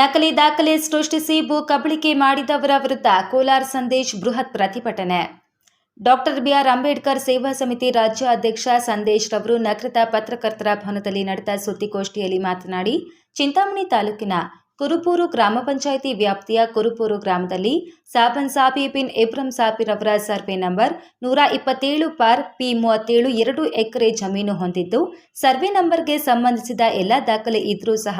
ನಕಲಿ ದಾಖಲೆ ಸೃಷ್ಟಿಸಿ ಭೂ ಕಬಳಿಕೆ ಮಾಡಿದವರ ವಿರುದ್ಧ ಕೋಲಾರ ಸಂದೇಶ್ ಬೃಹತ್ ಪ್ರತಿಭಟನೆ. ಡಾಕ್ಟರ್ ಬಿಆರ್ ಅಂಬೇಡ್ಕರ್ ಸೇವಾ ಸಮಿತಿ ರಾಜ್ಯ ಅಧ್ಯಕ್ಷ ಸಂದೇಶ್ ರವರು ನಗರದ ಪತ್ರಕರ್ತರ ಭವನದಲ್ಲಿ ನಡೆದ ಸುದ್ದಿಗೋಷ್ಠಿಯಲ್ಲಿ ಮಾತನಾಡಿ, ಚಿಂತಾಮಣಿ ತಾಲೂಕಿನ ಕುರುಪೂರು ಗ್ರಾಮ ಪಂಚಾಯಿತಿ ವ್ಯಾಪ್ತಿಯ ಕುರುಪೂರು ಗ್ರಾಮದಲ್ಲಿ ಸಾಬನ್ ಸಾಬಿ ಬಿನ್ ಇಬ್ರಂ ಸಾಬಿರವರ ಸರ್ವೆ ನಂಬರ್ ನೂರ ಇಪ್ಪತ್ತೇಳು ಪಾರ್ ಪಿ ಮೂವತ್ತೇಳು ಎರಡು ಎಕರೆ ಜಮೀನು ಹೊಂದಿದ್ದು, ಸರ್ವೆ ನಂಬರ್ಗೆ ಸಂಬಂಧಿಸಿದ ಎಲ್ಲ ದಾಖಲೆ ಇದ್ರೂ ಸಹ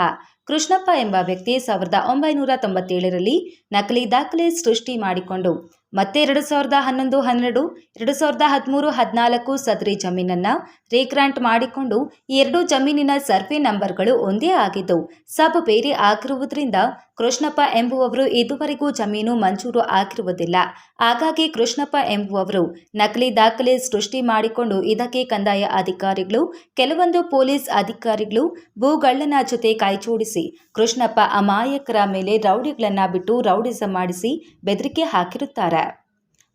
ಕೃಷ್ಣಪ್ಪ ಎಂಬ ವ್ಯಕ್ತಿ ಸಾವಿರದ ಒಂಬೈನೂರ ತೊಂಬತ್ತೇಳರಲ್ಲಿ ನಕಲಿ ದಾಖಲೆ ಸೃಷ್ಟಿ ಮಾಡಿಕೊಂಡು ಮತ್ತೆ ಎರಡು ಸಾವಿರದ ಹನ್ನೊಂದು, ಹನ್ನೆರಡು, ಎರಡು ಸಾವಿರದ ಹದಿಮೂರು, ಹದಿನಾಲ್ಕು ಸದರಿ ಜಮೀನನ್ನು ರೀಗ್ರಾಂಟ್ ಮಾಡಿಕೊಂಡು ಈ ಎರಡು ಜಮೀನಿನ ಸರ್ವೆ ನಂಬರ್ಗಳು ಒಂದೇ ಆಗಿದ್ದವು. ಸಬ್ ಬೇರೆ ಆಗಿರುವುದರಿಂದ ಕೃಷ್ಣಪ್ಪ ಎಂಬುವವರು ಇದುವರೆಗೂ ಜಮೀನು ಮಂಜೂರು ಆಗಿರುವುದಿಲ್ಲ. ಹಾಗಾಗಿ ಕೃಷ್ಣಪ್ಪ ಎಂಬುವವರು ನಕಲಿ ದಾಖಲೆ ಸೃಷ್ಟಿ ಮಾಡಿಕೊಂಡು ಇದಕ್ಕೆ ಕಂದಾಯ ಅಧಿಕಾರಿಗಳು, ಕೆಲವೊಂದು ಪೊಲೀಸ್ ಅಧಿಕಾರಿಗಳು ಭೂಗಳ್ಳನ ಜೊತೆ ಕೈಜೋಡಿಸಿ ಕೃಷ್ಣಪ್ಪ ಅಮಾಯಕರ ಮೇಲೆ ರೌಡಿಗಳನ್ನ ಬಿಟ್ಟು ರೌಡಿಸಂ ಮಾಡಿಸಿ ಬೆದರಿಕೆ ಹಾಕಿರುತ್ತಾರೆ.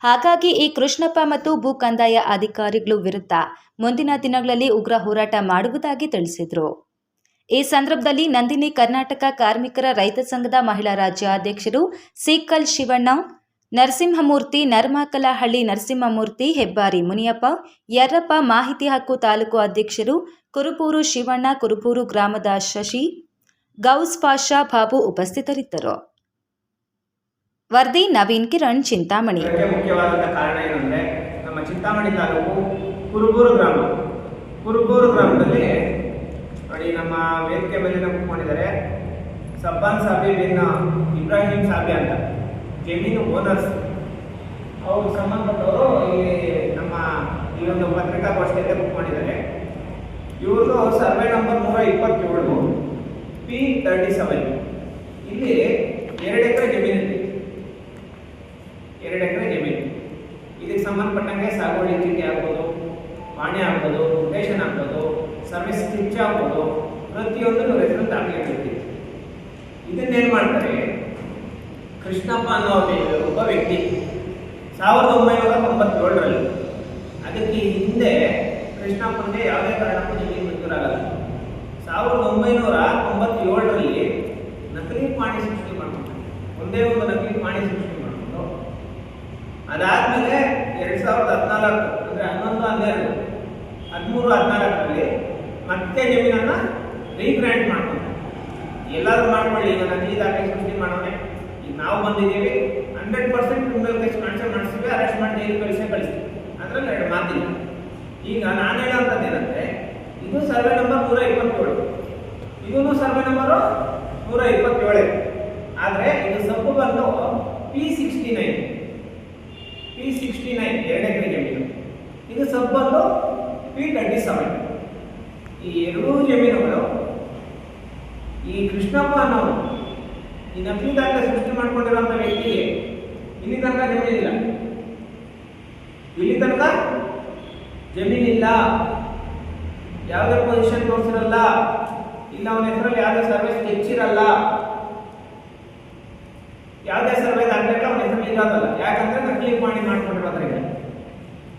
ಹಾಗಾಗಿ ಈ ಕೃಷ್ಣಪ್ಪ ಮತ್ತು ಭೂ ಕಂದಾಯ ಅಧಿಕಾರಿಗಳು ವಿರುದ್ಧ ಮುಂದಿನ ದಿನಗಳಲ್ಲಿ ಉಗ್ರ ಹೋರಾಟ ಮಾಡುವುದಾಗಿ ತಿಳಿಸಿದರು. ಈ ಸಂದರ್ಭದಲ್ಲಿ ನಂದಿನಿ ಕರ್ನಾಟಕ ಕಾರ್ಮಿಕರ ರೈತ ಸಂಘದ ಮಹಿಳಾ ರಾಜ್ಯಾಧ್ಯಕ್ಷರು ಸಿಕಲ್ ಶಿವಣ್ಣ, ನರಸಿಂಹಮೂರ್ತಿ, ನರ್ಮಾಕಲಹಳ್ಳಿ ನರಸಿಂಹಮೂರ್ತಿ, ಹೆಬ್ಬಾರಿ ಮುನಿಯಪ್ಪ ಯರ್ರಪ್ಪ ಮಾಹಿತಿ ಹಕ್ಕು ತಾಲೂಕು ಅಧ್ಯಕ್ಷರು ಕುರುಪೂರು ಶಿವಣ್ಣ ಕುರುಪೂರು ಗ್ರಾಮದ ಶಶಿ, ಗೌಸ್ ಪಾಷಾ ಬಾಬು ಉಪಸ್ಥಿತರಿದ್ದರು. ವರದಿ ನವೀನ್ ಕಿರಣ್ ಚಿಂತಾಮಣಿ. ಮುಖ್ಯವಾದಂಥ ಕಾರಣ ಏನಂದರೆ, ನಮ್ಮ ಚಿಂತಾಮಣಿ ತಾಲೂಕು ಕುರುಬೂರು ಗ್ರಾಮ. ಕುರುಬೂರು ಗ್ರಾಮದಲ್ಲಿ ನೋಡಿ ನಮ್ಮ ವೇದಿಕೆ ಮೇಲೆ ಕೂತ್ಕೊಂಡಿದ್ದಾರೆ. ಸಬ್ಬಾನ್ ಸಾಬಿ ಬಿನ್ ಇಬ್ರಾಹಿಂ ಸಾಬಿ ಅಂತ, ಜಮೀನು ಓನರ್ಸ್. ಅವರು ಸಂಬಂಧಪಟ್ಟವರು ಈ ನಮ್ಮ ಈ ಒಂದು ಪತ್ರಿಕಾಗೋಷ್ಠಿಯಲ್ಲಿ ಕೂತ್ಕೊಂಡಿದ್ದಾರೆ. ಇವ್ರದ್ದು ಸರ್ವೆ ನಂಬರ್ ನೂರ ಇಪ್ಪತ್ತೇಳು ಪಿ ತರ್ಟಿ ಸೆವೆನ್ ಇಲ್ಲಿ ಎರಡು ಎಕರೆ ಜಮೀನಿದೆ ಎರಡು ಎಕರೆ ಜಮೀನು ಇದಕ್ಕೆ ಚೀಟಿ ಆಗ್ಬೋದು ಪಾಣಿ ಆಗ್ಬೋದು ರೊಟೇಷನ್ ಆಗ್ಬೋದು ಸರ್ವಿಸ್ ಸ್ಟಿಚ್ ಆಗ್ಬೋದು ಪ್ರತಿಯೊಂದು ಇವ್ರ ಹೆಸರು ದಾಖಲೆ ಇದನ್ನೇನು ಮಾಡ್ತಾರೆ? ಕೃಷ್ಣಪ್ಪ ಅನ್ನೋ ಒಬ್ಬ- ವ್ಯಕ್ತಿ ಸಾವಿರದ ಒಂಬೈನೂರ ತೊಂಬತ್ತೇಳರಲ್ಲಿ ಅದಕ್ಕೆ ಹಿಂದೆ ಕೃಷ್ಣಪ್ಪನಿಗೆ ಯಾವುದೇ ಕಾರಣಕ್ಕೂ ನಿಮಗೆ ಮಂಜೂರಾಗಲ್ಲ ಸಾವಿರದ ಒಂಬೈನೂರ ತೊಂಬತ್ತೇಳರಲ್ಲಿ ನಕಲಿ ಪಾಣಿ ಸೃಷ್ಟಿ ಮಾಡ್ತಾರೆ ಒಂದೇ ಒಂದು ನಕಲಿ ಪಾಣಿ ಸೃಷ್ಟಿ ಮಾಡಿಕೊಂಡು ಅದಾದ್ಮೇಲೆ ಎರಡ್ ಸಾವಿರದ ಹದಿನಾಲ್ಕು ಅಂದರೆ ಹನ್ನೊಂದು ಹನ್ನೆರಡು, ಹದಿಮೂರು ಹದಿನಾಲ್ಕರಲ್ಲಿ ಮತ್ತೆ ಜಮೀನನ್ನ ರೀಗ್ರ್ಯಾಂಟ್ ಮಾಡ್ಕೊಂಡು ಎಲ್ಲರೂ ಮಾಡ್ಕೊಳ್ಳಿ, ಈಗ ನಾನು ಈ ದಾಖಲೆ ಸೃಷ್ಟಿ ಮಾಡೋಣ ಈಗ ನಾವು ಬಂದಿದ್ದೀವಿ hundred percent criminal case cancel ಮಾಡಿಸ್ತೀವಿ ಅರೆಸ್ಟ್ ಮಾಡಿ ಜೈಲು ಕಳಿಸೇ ಕಳಿಸ್ತೀವಿ ಅಂದ್ರೆ ಎರಡು ಮಾತಿಲ್ಲ ಈಗ ನಾನು ಹೇಳೋಂಥದ್ದು ಇದು ಸರ್ವೆ ನಂಬರ್ ನೂರ ಇಪ್ಪತ್ತೇಳು. ಇದೂ ಸರ್ವೆ ನಂಬರು ನೂರ ಇಪ್ಪತ್ತೇಳು. ಆದರೆ ಇದು ಸಬ್ಬು ಬಂದು P sixty nine P sixty nine ಎರಡು ಎಕರೆ ಜಮೀನು ಇದು ಸಬ್ಬಲ್ಲು ಪಿ ಟ್ವೆಂಟಿ ಸೆವೆನ್. ಈ ಎರಡೂ ಜಮೀನುಗಳು ಈ ಕೃಷ್ಣಪ್ಪ ಅನ್ನೋರು, ಈ ನಕಲಿ ದಾಖಲೆ ಸೃಷ್ಟಿ ಮಾಡಿಕೊಂಡಿರುವಂಥ ವ್ಯಕ್ತಿಗೆ ಇಲ್ಲಿ ತನಕ ಜಮೀನಿಲ್ಲ. ಇಲ್ಲಿ ತನಕ ಜಮೀನಿಲ್ಲ. ಯಾವುದೇ ಪೊಸಿಷನ್ ತೋರಿಸಿರಲ್ಲ. ಇಲ್ಲ ಅವನ ಹೆಸರಲ್ಲಿ ಯಾವುದೇ ಸರ್ವಿಸ್ ಹೆಚ್ಚಿರಲ್ಲ ಯಾವುದೇ ಸರ್ವೆ ದಾಖಲೆಗಳು ಅವನ ಹೆಸರಲ್ಲಿ ಇರೋದಲ್ಲ. ಯಾಕಂದ್ರೆ ನಕಲಿ ಮಾಡಿ ಮಾಡ್ಕೊಂಡಿರೋದ್ರಿಂದ.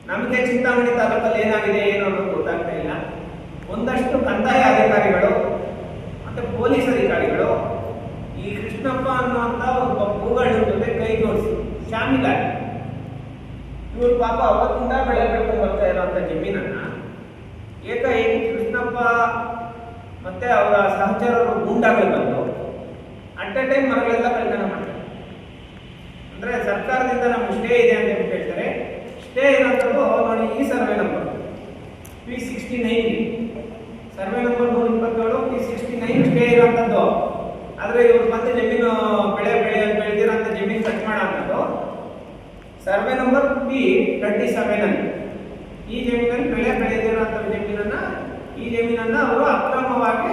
ನಮಗೆ ಚಿಂತಾಮಣಿ ತಾಲೂಕಲ್ಲಿ ಏನಾಗಿದೆ ಏನು ಅನ್ನೋದು ಗೊತ್ತಾಗ್ತಾ ಇಲ್ಲ. ಒಂದಷ್ಟು ಕಂದಾಯ ಅಧಿಕಾರಿಗಳು ಮತ್ತೆ ಪೊಲೀಸ್ ಅಧಿಕಾರಿಗಳು ಈ ಕೃಷ್ಣಪ್ಪ ಅನ್ನುವಂಥ ಒಬ್ಬ ಭೂಗಳ ಜೊತೆ ಕೈ ಜೋಡಿಸಿ, ಶಾಮೀಲಾಗಿ. ಇವರು ಪಾಪ ಅವತ್ತಿಂದ ಬೆಳೆ ಬೆಳ್ಕೊಂಡು ಬರ್ತಾ ಇರುವಂಥ ಜಮೀನನ್ನ, ಏಕಾಏಕಿ ಕೃಷ್ಣಪ್ಪ ಮತ್ತೆ ಅವರ ಸಹಚರರು ಗೂಂಡಾಗಳು ಬಂದು ಅಟ್ ಎ ಟೈಮ್ ಮರಗಳೆಲ್ಲ ಪರಿಣಾಮ ಮಾಡ್ತಾರೆ. ಅಂದ್ರೆ ಸರ್ಕಾರದಿಂದ ನಮ್ಗೆ ಇದೆ ಅಂತ ಹೇಳ್ತಾರೆ. ಸ್ಟೇ ಇರೋಂಥದ್ದು ನೋಡಿ, ಈ survey number P sixty nine survey number ನೂರ ಇಪ್ಪತ್ತೇಳು ಪಿ ಸಿಕ್ಸ್ಟಿ ನೈನ್ ಕೆ ಇರೋಂಥದ್ದು ಆದರೆ ಇವ್ರು ಮತ್ತೆ ಜಮೀನು ಬೆಳೆ ಬೆಳೆ ಬೆಳೆದಿರೋಂಥ ಜಮೀನು cut ಮಾಡೋಂಥದ್ದು survey number P twenty seven ಈ ಜಮೀನಲ್ಲಿ ಬೆಳೆ ಬೆಳೆದಿರುವಂಥ ಜಮೀನನ್ನ, ಈ ಜಮೀನನ್ನ ಅವರು ಅಕ್ರಮವಾಗಿ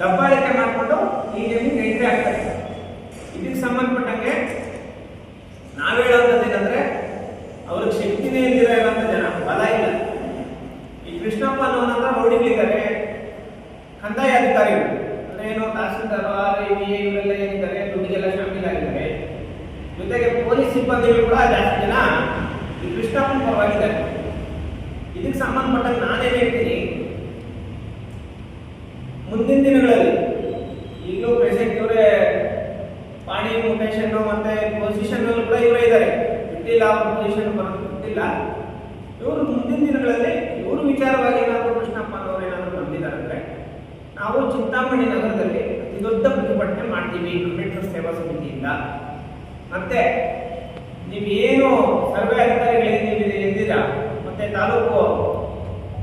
ದಬ್ಬಾಳಿಕೆ ಮಾಡಿಕೊಂಡು ಈ ಜಮೀನು ಎಂಟ್ರಿ ಆಗ್ತಾರೆ. ಇದಕ್ಕೆ ಸಂಬಂಧಪಟ್ಟಂಗೆ ನಾವ್ ಹೇಳೋಂಥದ್ದು ಏನಂದ್ರೆ ಅವ್ರಿಗೆ ಶಕ್ತಿನೇ ಇಲ್ದಿರೋ ಇರುವಂಥ ಜನ ಬಲ ಇಲ್ಲ ಈ ಕೃಷ್ಣಪ್ಪ ರೌಡಿಗಳಿದ್ದಾರೆ ಕಂದಾಯ ಅಧಿಕಾರಿಗಳು, ಅಂದ್ರೆ ಏನು, ತಹಸೀಲ್ದಾರ್ ಇವರೆಲ್ಲ ಏನಿದ್ದಾರೆ, ದುಡ್ಡಿಗೆಲ್ಲ ಶಾಮೀಲಾಗಿದ್ದಾರೆ. ಜೊತೆಗೆ ಪೊಲೀಸ್ ಸಿಬ್ಬಂದಿಗಳು ಕೂಡ ಜಾಸ್ತಿ ಜನ ಈ ಕೃಷ್ಣಪ್ಪನ ಪರವಾಗಿದ್ದಾರೆ. ಇದಕ್ಕೆ ಸಂಬಂಧಪಟ್ಟಂಗೆ ನಾನೇನು ಹೇಳ್ತೀನಿ, ಮುಂದಿನ ದಿನಗಳಲ್ಲಿ, ಈಗಲೂ ಪ್ರೆಸೆಂಟ್ ಇವರೇ ಪಾಣಿ ಮುಟೇಶನ್ ಮತ್ತೆ ಪೊಸಿಷನ್ ಕೂಡ ಇವರೇ ಇದ್ದಾರೆ. ಬಿಟ್ಟಿಲ್ಲ ಅವ್ರ ಪೊಸಿಷನ್ ಬರೋದು ಇಟ್ಟಿಲ್ಲ ಇವರು ಮುಂದಿನ ದಿನಗಳಲ್ಲಿ, ಇವರು ವಿಚಾರವಾಗಿ ಏನಾದರೂ ಕೃಷ್ಣಪ್ಪ ಅವರು ಏನಾದರೂ ಬಂದಿದ್ದಾರೆ ಅಂದ್ರೆ ನಾವು ಚಿಂತಾಮಣಿ ನಗರದಲ್ಲಿ ಅತಿ ದೊಡ್ಡ ಪ್ರತಿಭಟನೆ ಮಾಡ್ತೀವಿ ಅಂಬೇಡ್ಕರ್ ಸೇವಾ ಸಮಿತಿಯಿಂದ. ಮತ್ತೆ ನೀವೇನು ಸರ್ವೆ ಅಧಿಕಾರಿಗಳಿಗೆ ನೀವು ಎಂದಿರಾ? ಮತ್ತೆ ತಾಲೂಕು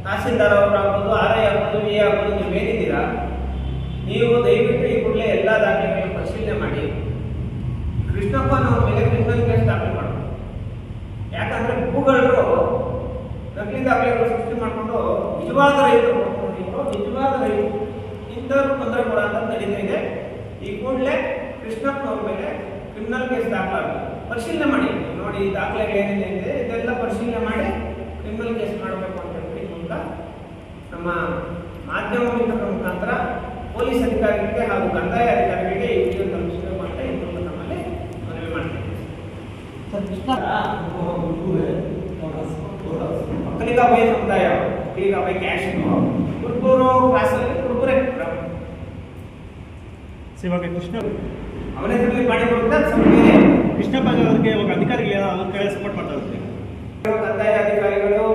ತಹಸೀಲ್ದಾರ್ ಅವರಾಗ್ಬೋದು ಆರ್ ಐ ಆಗ್ಬೋದು, ವಿ ಆಗ್ಬೋದು, ನೀವೇನಿದ್ದೀರಾ? ನೀವು ದಯವಿಟ್ಟು ಈ ಕೂಡಲೇ ಎಲ್ಲ ದಾಖಲೆಗಳನ್ನು ಪರಿಶೀಲನೆ ಮಾಡಿ. ಕೃಷ್ಣಪ್ಪನವ್ರ ಮೇಲೆ ಕ್ರಿಮಿನಲ್ ದಾಖಲೆ ಮಾಡಬೇಕು ಯಾಕಂದ್ರೆ ಭೂಗಳರು ನಕಲಿ ದಾಖಲೆಗಳು ಸೃಷ್ಟಿ ಮಾಡಿಕೊಂಡು ನಿಜವಾದ ರೈತರು ನಿಜವಾದ ರೈತರು ಇಂಥವ್ರು ತೊಂದರೆ ಕೊಡ ಅಂತ ನಡೀತಾ ಇದೆ. ಈ ಕೂಡಲೇ ಕೃಷ್ಣಪ್ಪನವ್ರ ಮೇಲೆ ಕ್ರಿಮಿನಲ್ ಕೇಸ್ ದಾಖಲಾಗಬೇಕು ಪರಿಶೀಲನೆ ಮಾಡಿ. ನೋಡಿ ಈ ದಾಖಲೆಗಳು ಏನೇನಿದೆ ಇದೆ ಇದೆಲ್ಲ ಪರಿಶೀಲನೆ ಮಾಡಿ ಕ್ರಿಮಿನಲ್ ಕೇಸ್ ಮಾಡಬೇಕು ಅಂತ ಹೇಳಿ ಮುಂದ ನಮ್ಮ ಮಾಧ್ಯಮ ಮುಖಾಂತರ ಪೊಲೀಸ್ ಅಧಿಕಾರಿಗಳಿಗೆ ಹಾಗೂ ಕಂದಾಯ ಅಧಿಕಾರಿಗಳಿಗೆ ಈ ವಿಡಿಯೋ ತಲುಪಿಸಬೇಕು ಅಂತ ಈ ಮೂಲಕ ನಮ್ಮಲ್ಲಿ ಮನವಿ ಮಾಡ್ತೀವಿ. ಅಭಯ ಸಮುದಾಯ ಒಕ್ಕಲಿಗಾಬಾಯಿ ಕ್ಯಾಶ್ ಕುರುಬೂರು ಕ್ಲಾಸಲ್ಲಿ ಕುರುಬೂರೇ ಸೊ ಇವಾಗ ಕೃಷ್ಣ ಅವನ ಹೆಸರಲ್ಲಿ ಬೇರೆ ಕೃಷ್ಣಪ್ಪ ಅವ್ರಿಗೆ ಇವಾಗ ಅಧಿಕಾರಿಗಳು ಅವ್ರ ಕಡೆ ಸಪೋರ್ಟ್ ಮಾಡ್ತಾ ಇರ್ತೀವಿ ಕಂದಾಯ ಅಧಿಕಾರಿಗಳು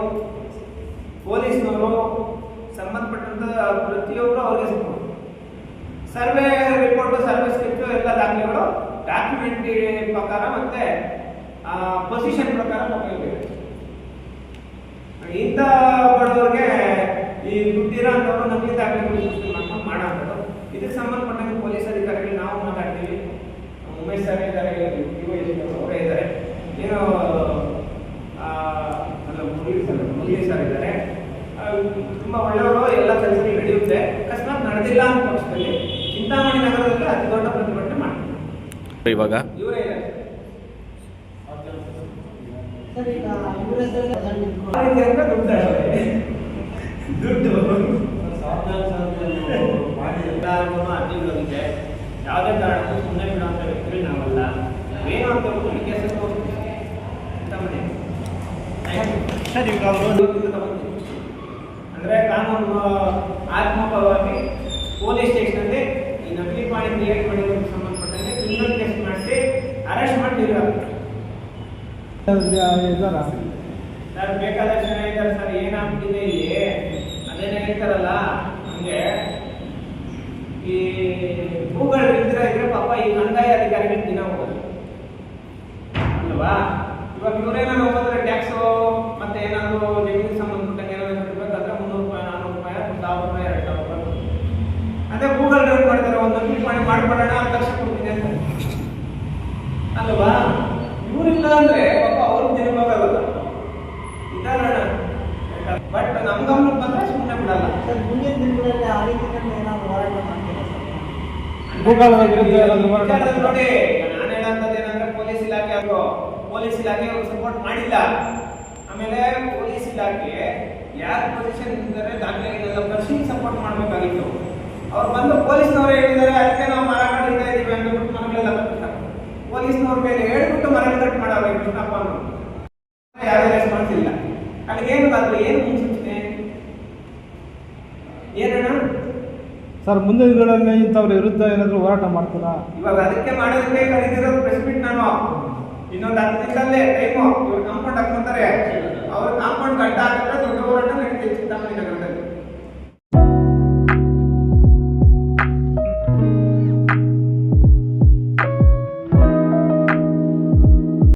ಪೊಲೀಸ್ನವರು ಸಂಬಂಧಪಟ್ಟಂತ ಪ್ರತಿಯೊಬ್ಬರು ಅವ್ರಿಗೆ support survey report survey script ಎಲ್ಲ ದಾಖಲೆಗಳು ಡಾಕ್ಯುಮೆಂಟ್ ಪ್ರಕಾರ ಮತ್ತೆ ಪೊಸಿಷನ್ ಪ್ರಕಾರ ತಗೊಳ್ಬೇಕು ಇಂಥ ಬಡವರಿಗೆ ಈ ದುಡ್ಡಿರೋ ಅಂಥವ್ರು ನಮಗೆ ದಾಖಲೆ ಮಾಡ್ಕೊಂಡು ಮಾಡೋಂಥದ್ದು ಇದಕ್ಕೆ ಸಂಬಂಧಪಟ್ಟಂಗೆ ಪೊಲೀಸ್ ಅಧಿಕಾರಿಗಳು ನಾವು ಮಾತಾಡ್ತೀವಿ ಉಮೇಶ್ ಸರ್ ಇದ್ದಾರೆ ಅವರೇ ಇದ್ದಾರೆ ಏನೋ ಆ, ಅಲ್ಲ ಮುರಳಿ ಸರ್ ಮುರಳಿ ಸರ್ ಇದ್ದಾರೆ ಆ, ತುಂಬಾ ಒಳ್ಳೆಯವರು ಎಲ್ಲ ಕೆಲಸಗಳು ನಡೆಯುತ್ತೆ ಅಕಸ್ಮಾತ್ ನಡೆದಿಲ್ಲ ಅಂತ ಪಕ್ಷದಲ್ಲಿ ಚಿಂತಾಮಣಿ ನಗರದಲ್ಲಿ ಅತಿ ದೊಡ್ಡ ಪ್ರತಿಭಟನೆ ಮಾಡ್ತೀವಿ ಇವಾಗ ಇವರೇ ಇದ್ದಾರೆ ಸರ್ ಈಗ ಇವ್ರ ಹೆಸರಲ್ಲಿ ಅದನ್ನ ನಿಂತ್ಕೊಂಡು- ಆ ರೀತಿ ಅಂದ್ರೆ ದುಡ್ಡು ಅಷ್ಟೇ. ದುಡ್ಡು ಎಲ್ಲರಿಗೂ ಅರ್ಜಿಗಳೋಗಿದೆ ಯಾವುದೇ ಕಾರಣಕ್ಕೂ ಸುಮ್ಮನೆ ಬಿಡುವಂಥ ವ್ಯಕ್ತಿಗಳು ನಾವಲ್ಲ ಏನು ಅಂತ ಸರ್ ಇವಾಗ ಅವರು. ಅಂದ್ರೆ ಕಾನೂನು ಆತ್ಮಕವಾಗಿ ಪೊಲೀಸ್ ಸ್ಟೇಷನಲ್ಲಿ ಈ ನಕಲಿ ಪಾಣಿ ಕ್ರಿಯೇಟ್ ಸಂಬಂಧಪಟ್ಟಂಗೆ ಕ್ರಿಮಿನಲ್ ಕೇಸ್ ಮಾಡಿಸಿ ಅರೆಸ್ಟ್ ಮಾಡಿದ್ರು ಸರ್ ಬೇಕಾದಷ್ಟು ಜನ ಇದ್ದಾರೆ ಸರ್ ಏನಾಗ್ಬಿಟ್ಟಿದೆ ಇಲ್ಲಿ? ಅದೇನೇ ಹೇಳ್ತಾರಲ್ಲ ನಮಗೆ. ಈ ಭೂಗಳು ಇಲ್ದಿರ ಇದ್ರೆ ಪಾಪ ಈ ಕಂದಾಯ ಅಧಿಕಾರಿಗಳು ದಿನ ಹೋಗೋದು. ಅಲ್ವಾ? ಇವಾಗ ಇವರೇನಾದ್ರು ಹೋಗೋದ್ರೆ ಟ್ಯಾಕ್ಸು ಮತ್ತೆ ಏನಾದ್ರು ಜಮೀನಿಗೆ ಸಂಬಂಧಪಟ್ಟಂಗೆ ಏನಾದ್ರು ಕಟ್ಟಬೇಕಾದ್ರೆ ಮುನ್ನೂರು ರೂಪಾಯಿ ನಾನ್ನೂರು ರೂಪಾಯಿ ಒಂದು ಸಾವಿರ ರೂಪಾಯಿ ಎರಡು ಸಾವಿರ ರೂಪಾಯಿ ಅದೇ ಗೂಗಲ್ ರೇಟ್ ಮಾಡ್ತಾರೆ ಒಂದು ಕ್ಲಿಕ್ ಮಾಡಿ ಮಾಡ್ಬಿಡೋಣ ಹತ್ತು ಲಕ್ಷ ಅಲ್ವಾ? ಇವರಿಲ್ಲ ಅಂದ್ರೆ ಪಾಪ ಅವ್ರಿಗೆ ತಿನ್ಬೇಕಾಗಲ್ಲ ಇದಾರಣ ಬಟ್ ನಮ್ ಗಮನಕ್ಕೆ ಬಂದ್ರೆ ಸುಮ್ಮನೆ ಬಿಡಲ್ಲ. ಸರ್ ಮುಂದಿನ ದಿನಗಳಲ್ಲಿ ಆ ರೀತಿ ಏನಾದ್ರು ಹೋರಾಟ ಮಾಡ್ತೀರಾ ಸರ್? ಭೂಗೋಳದ ವಿರುದ್ಧ ಏನಾದ್ರು ಹೋರಾಟ ನೋಡಿ ನಾನು ಹೇಳಂತದ್ದು ಏನಂದ್ರೆ ಪೊಲೀಸ್ ಇಲಾಖೆ ಅವರು ಪೊಲೀಸ್ ಇಲಾಖೆ ಅವರು ಸಪೋರ್ಟ್ ಮಾಡಿಲ್ಲ. ಆಮೇಲೆ ಪೊಲೀಸ್ ಇಲಾಖೆ ಯಾರು ಪೊಸಿಷನ್ ಇದ್ದಾರೆ ದಾಖಲೆಗಳೆಲ್ಲ ಪರಿಶೀಲಿಸಿ ಸಪೋರ್ಟ್ ಮಾಡಬೇಕಾಗಿತ್ತು. ಅವ್ರು ಬಂದು ಪೊಲೀಸ್ನವರು ಹೇಳಿದ್ದಾರೆ ಅದಕ್ಕೆ ನಾವು ಮರ ಕೃಷ್ಣಪ್ಪ ಏನು ಬರಲಿ ಏನು ಏನಣ್ಣ? ಸರ್ ಮುಂದಿನ ದಿನಗಳಲ್ಲಿ ಇಂಥವ್ರ ವಿರುದ್ಧ ಏನಾದರೂ ಹೋರಾಟ ಮಾಡ್ತೀರಾ? ಇವಾಗ ಅದಕ್ಕೆ ಮಾಡೋದಕ್ಕೆ ಕರೀತಿರೋ ಪ್ರೆಸ್ ನಾನು. ಇನ್ನೊಂದು ಹತ್ತು ದಿನದಲ್ಲೇ ಟೈಮು ಇವ್ರು ಕಾಂಪೌಂಡ್ ಹಾಕೊಂತಾರೆ. ಅವ್ರ ಕಾಂಪೌಂಡ್ ಗಂಟ ಹಾಕಿದ್ರೆ ದೊಡ್ಡ ಹೋರಾಟ ನಡೀತಿದೆ ಚಿಂತಾಮಣಿ ನಗರದಲ್ಲಿ.